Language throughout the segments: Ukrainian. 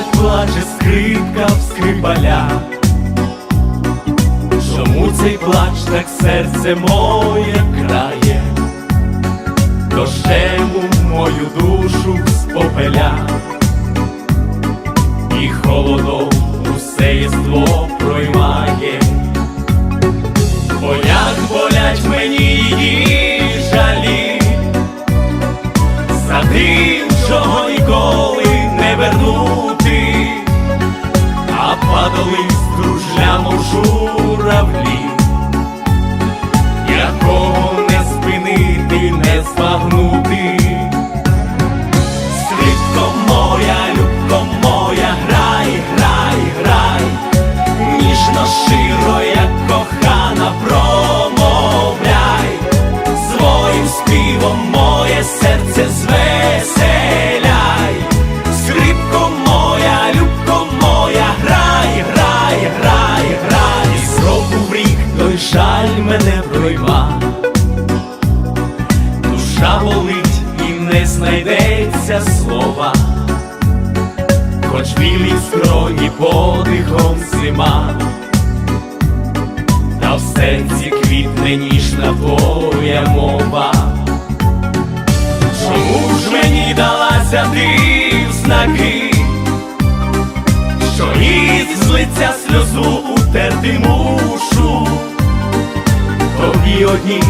так плаче скрипка в скрипаля, чому цей плач так серце моє крає, дощему мою душу спопеля, і холодом усе єство проймає, бо як болять мені її жалі, за тим, чого ніколи. Падали з дружлямо журавлі, якого не спинити, не збагнути. Скрипко моя, любко моя, грай, грай, грай, ніжно широ, як кохана, промовляй, своїм співом моє серце звеселяй, хоч білі скроні подихом зима, та в серці квітне ніжна твоя мова. Чому ж мені далася ти в знаки, що із лиця сльозу утерти мушу? тобі одні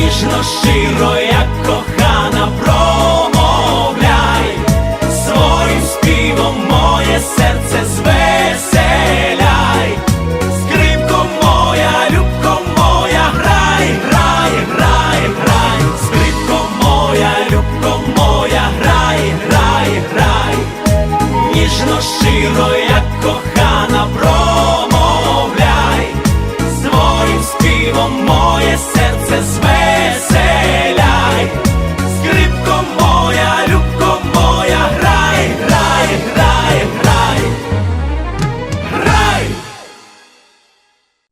ніжно, щиро, як кохана, промовляй, своїм співом моє серце звеселяй, скрипко моя, любко моя, грай, грай, грай, грай, скрипко моя, любко моя, грай, грай, грай, ніжно.